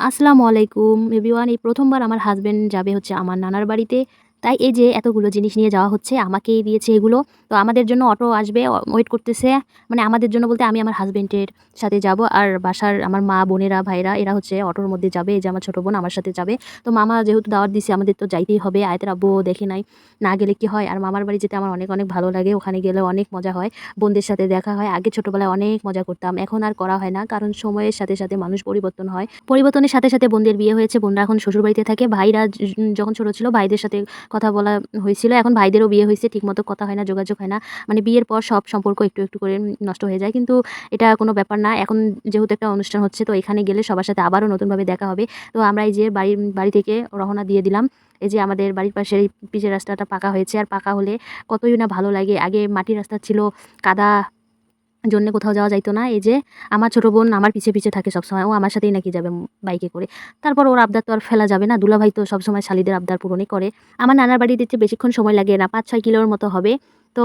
আসসালামু আলাইকুম এভরিওয়ান এই প্রথমবার আমার হাজব্যান্ড যাবে হচ্ছে আমার নানার বাড়িতে। তাই এই যে এতগুলো জিনিস নিয়ে যাওয়া হচ্ছে, আমাকেই দিয়েছে এগুলো। তো আমাদের জন্য অটো আসবে ওয়েট করতেছে। মানে আমাদের জন্য বলতে আমি আমার হাজবেন্ডের সাথে যাব আর বাসার আমার মা, বোনেরা ভাইরা এরা হচ্ছে অটোর মধ্যে যাবে, এই যে আমার ছোটো বোন আমার সাথে যাবে। তো মামা যেহেতু দাওয়াত দিছে, আমাদের তো যাইতেই হবে। আয়তের আব্বু দেখে নাই, না গেলে কি হয়? আর মামার বাড়ি যেতে আমার অনেক অনেক ভালো লাগে, ওখানে গেলে অনেক মজা হয়। বোনদের সাথে দেখা হয়, আগে ছোটোবেলায় অনেক মজা করতাম, এখন আর করা হয় না, কারণ সময়ের সাথে সাথে মানুষ পরিবর্তন হয়। পরিবর্তনের সাথে সাথে বোনদের বিয়ে হয়েছে, বোনরা এখন শ্বশুরবাড়িতে থাকে, ভাইরা যখন ছোটো ছিল, ভাইদের সাথে কথা বলা হয়েছিল। এখন ভাইদেরও বিয়ে হয়েছে, ঠিকমতো কথা হয় না, যোগাযোগ হয় না। মানে বিয়ের পর সব সম্পর্ক একটু একটু করে নষ্ট হয়ে যায়। কিন্তু এটা কোনো ব্যাপার না। এখন যেহেতু একটা অনুষ্ঠান হচ্ছে, তো এখানে গেলে সবার সাথে আবারও নতুনভাবে দেখা হবে। তো আমরা এই যে বাড়ির, বাড়ি থেকে রওনা দিয়ে দিলাম। এই যে আমাদের বাড়ির পাশের এই পিচের রাস্তাটা পাকা হয়েছে। আর পাকা হলে কতই না ভালো লাগে। আগে মাটির রাস্তা ছিল, কাদা জন্য কোথাও যাওয়া যাইতো না। এই যে আমার ছোটো বোন আমার পিছে পিছে থাকে সবসময়। ও আমার সাথেই নাকি যাবে বাইকে করে। তারপর ওর আবদার তো আর ফেলা যাবে না। দুলাভাই তো সবসময় শালিদের আবদার পূরণই করে। আমার নানার বাড়ি দিতে বেশিক্ষণ সময় লাগে না, পাঁচ ছয় কিলোর মতো হবে। তো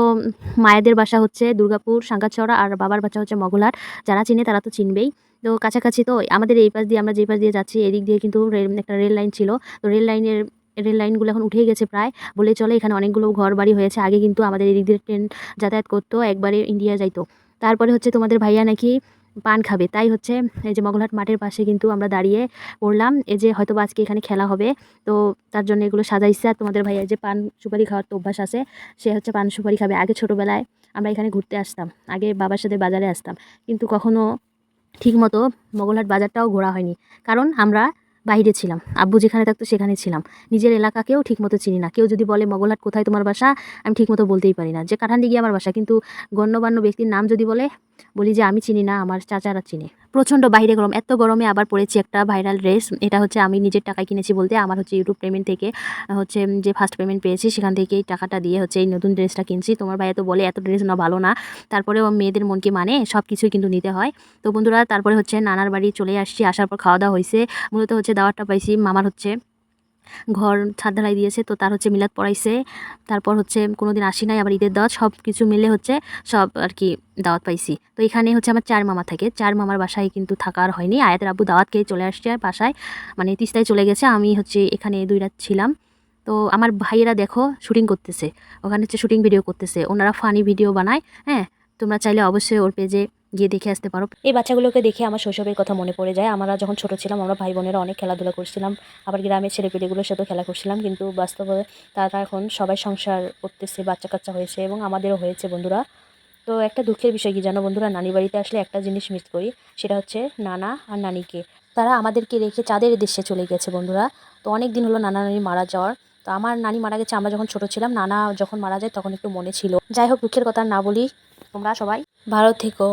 মায়েদের বাসা হচ্ছে দুর্গাপুর সাঙ্গাচড়া আর বাবার বাসা হচ্ছে মগলার। যারা চিনে তারা তো চিনবেই। তো কাছাকাছি তো আমাদের এই পাশ দিয়ে আমরা যেই পাশ দিয়ে যাচ্ছি, এদিক দিয়ে কিন্তু একটা রেল লাইন ছিল। তো রেল লাইনের রেল লাইনগুলো এখন উঠে গেছে প্রায়। বলে চলে এখানে অনেকগুলো ঘর বাড়ি হয়েছে। আগে কিন্তু আমাদের এদিক দিয়ে ট্রেন যাতায়াত করতো, একবারে ইন্ডিয়া যাইতো। তারপরে হচ্ছে তোমাদের ভাইয়া নাকি পান খাবে। তাই হচ্ছে এই যে মগলহাট মাঠের পাশে কিন্তু আমরা দাঁড়িয়ে পড়লাম। এই যে হয়তো আজকে এখানে খেলা হবে। তো তার জন্য এগুলো সাজাইছে। আর তোমাদের ভাইয়া যে পান সুপারি খাওয়ার তো অভ্যাস আছে, সে হচ্ছে পান সুপারি খাবে। আগে ছোটোবেলায় আমরা এখানে ঘুরতে আসতাম। আগে বাবার সাথে বাজারে আসতাম। কিন্তু কখনো ঠিকমতো মগলহাট বাজারটাও ঘোরা হয়নি। কারণ আমরা বাইরে ছিলাম। আব্বু যেখানে থাকতো সেখানে ছিলাম। নিজের এলাকাকেও ঠিকমতো চিনি না। কেউ যদি বলে, মগলহাট কোথায় তোমার বাসা? আমি ঠিকমতো বলতেই পারি না। যে কাঠান্ডি গিয়ে আমার বাসা। কিন্তু গণ্যমান্য ব্যক্তির নাম যদি বলে বলি যে আমি চিনি না, আমার চাচারা চিনে। প্রচণ্ড বাইরে গরম, এত গরমে আবার পরেছি একটা ভাইরাল ড্রেস এটা হচ্ছে আমি নিজের টাকায় কিনেছি বলতে, আমার হচ্ছে ইউটিউব পেমেন্ট থেকে, হচ্ছে যে ফার্স্ট পেমেন্ট পেয়েছি, সেখান থেকে এই টাকাটা দিয়ে হচ্ছে এই নতুন ড্রেসটা কিনছি। তোমার ভাইয়া তো বলে, এত ড্রেস না, ভালো না। তারপরেও মেয়েদের মনকে মানে সব কিছুই কিন্তু নিতে হয়। তো বন্ধুরা, তারপরে হচ্ছে নানার বাড়ি চলে আসছি, আসার পর খাওয়া দাওয়া হয়েছে মূলত হচ্ছে দাওয়াতটা পাইছি মামার হচ্ছে। ঘর ছাদ ঢালাই দিয়েছে, তো তার হচ্ছে মিলাদ পড়াইছে। তারপর হচ্ছে কোনো দিন আসি নাই, আবার ঈদের দাওয়াত সব কিছু মিলে হচ্ছে সব আর কি দাওয়াত পাইছি। তো এখানে হচ্ছে আমার চার মামা থাকে। চার মামার বাসায় কিন্তু থাকার হয়নি। আয়াতের আব্বু দাওয়াত খেয়ে চলে আসছে আর বাসায় মানে তিস্তায় চলে গেছে। আমি হচ্ছে এখানে দুই রাত ছিলাম। তো আমার ভাইয়েরা দেখো শুটিং করতেছে। ওখানে হচ্ছে শুটিং ভিডিও করতেছে। ওনারা ফানি ভিডিও বানায় হ্যাঁ? তোমরা চাইলে অবশ্যই ওর পেজে গিয়ে দেখে আসতে পারো। এই বাচ্চাগুলোকে দেখে আমার শৈশবের কথা মনে পড়ে যায়। আমরা যখন ছোট ছিলাম, আমরা ভাই বোনেরা অনেক খেলাধুলা করছিলাম। আবার গ্রামের ছেলেপেলেগুলোর সাথেও খেলা করছিলাম। কিন্তু বাস্তবে তারা এখন সবাই সংসার করতেছে বাচ্চা কাচ্চা হয়েছে এবং আমাদেরও হয়েছে বন্ধুরা। তো একটা দুঃখের বিষয় কি জানো বন্ধুরা? নানি বাড়িতে আসলে একটা জিনিস মিস করি, সেটা হচ্ছে নানা আর নানিকে। তারা আমাদেরকে রেখে চাঁদের দেশে চলে গেছে বন্ধুরা। তো অনেক দিন হলো নানা নানি মারা যাওয়ার। তো আমার নানি মারা গেছে, আমরা যখন ছোট ছিলাম, নানা যখন মারা যায় তখন একটু মনে ছিল। যাই হোক, দুঃখের কথা না বলি। তোমরা সবাই ভালো থেকো।